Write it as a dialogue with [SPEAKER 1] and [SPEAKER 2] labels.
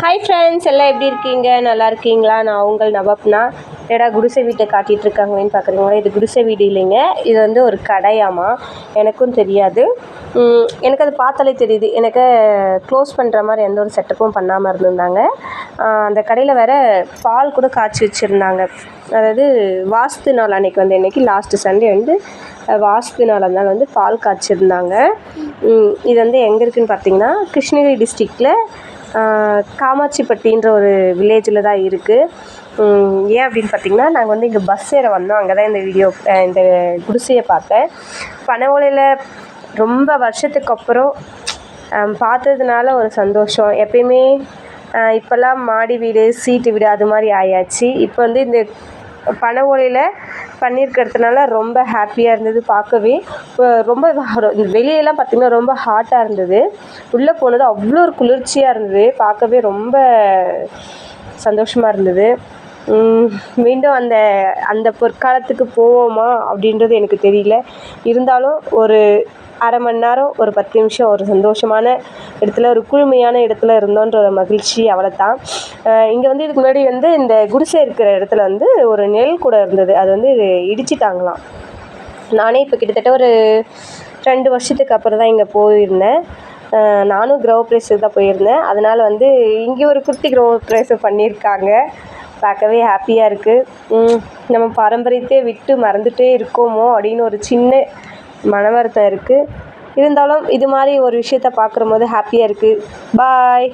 [SPEAKER 1] hi friends எல்லாம் எப்படி இருக்கீங்க நல்லா இருக்கீங்களா நான் உங்கள் நவப்னா ஏடா குடிசை வீட்டை காட்டிகிட்டு இருக்காங்களேன்னு பார்க்குறீங்களா இது குடிசை வீடு இல்லைங்க இது வந்து ஒரு கடையாமா எனக்கும் தெரியாது எனக்கு அது பார்த்தாலே தெரியுது எனக்கு க்ளோஸ் பண்ணுற மாதிரி எந்த ஒரு செட்டப்பும் பண்ணாமல் இருந்திருந்தாங்க அந்த கடையில் வேறு பால் கூட காய்ச்சி வச்சுருந்தாங்க அதாவது வாஸ்து நாள் அன்றைக்கி வந்து இன்றைக்கி லாஸ்ட்டு சண்டே வந்து வாஸ்து நாள் அந்த வந்து பால் காய்ச்சிருந்தாங்க இது வந்து எங்கே இருக்குதுன்னு பார்த்தீங்கன்னா கிருஷ்ணகிரி டிஸ்ட்ரிக்டில் காமாட்சிப்பட்டின்ற ஒரு வில்லேஜில் தான் இருக்குது ஏன் அப்படின்னு பார்த்தீங்கன்னா நாங்கள் வந்து இங்கே பஸ் ஏற வந்தோம் அங்கே தான் இந்த வீடியோ இந்த குடிசையை பார்த்தேன் பனை ஓலையில் ரொம்ப வருஷத்துக்கு அப்புறம் பார்த்ததுனால ஒரு சந்தோஷம் எப்பயுமே இப்போல்லாம் மாடி வீடு சீட்டு வீடு அது மாதிரி ஆயாச்சு இப்போ வந்து இந்த பனை ஓலையில் பண்ணியிருக்கிறதுனால ரொம்ப ஹாப்பியாக இருந்தது பார்க்கவே ரொம்ப வெளியெல்லாம் பார்த்திங்கன்னா ரொம்ப ஹாட்டாக இருந்தது உள்ளே போனது அவ்வளோ ஒரு குளிர்ச்சியாக இருந்தது பார்க்கவே ரொம்ப சந்தோஷமாக இருந்தது மீண்டும் அந்த அந்த பொற்காலத்துக்கு போவோமா அப்படின்றது எனக்கு தெரியல இருந்தாலும் ஒரு அரை மணி நேரம் ஒரு பத்து நிமிஷம் ஒரு சந்தோஷமான இடத்துல ஒரு குழுமையான இடத்துல இருந்தோன்ற ஒரு மகிழ்ச்சி அவ்வளோ தான் இங்கே வந்து இதுக்கு முன்னாடி வந்து இந்த குடிசை இருக்கிற இடத்துல வந்து ஒரு நெல் கூட இருந்தது அது வந்து இடிச்சிட்டாங்களாம் நானே இப்போ கிட்டத்தட்ட ஒரு ரெண்டு வருஷத்துக்கு அப்புறம் தான் இங்கே போயிருந்தேன் நானும் கிரவ ப்ரைஸுக்கு தான் போயிருந்தேன் அதனால் வந்து இங்கே ஒரு குர்த்தி கிரவ ப்ரைஸை பண்ணியிருக்காங்க பார்க்கவே ஹாப்பியாக இருக்குது நம்ம பாரம்பரியத்தையே விட்டு மறந்துகிட்டே இருக்கோமோ அப்படின்னு ஒரு சின்ன மன வருத்தம் இருக்குது இருந்தாலும் இது மாதிரி ஒரு விஷயத்த பார்க்குற போது ஹாப்பியாக இருக்குது பாய்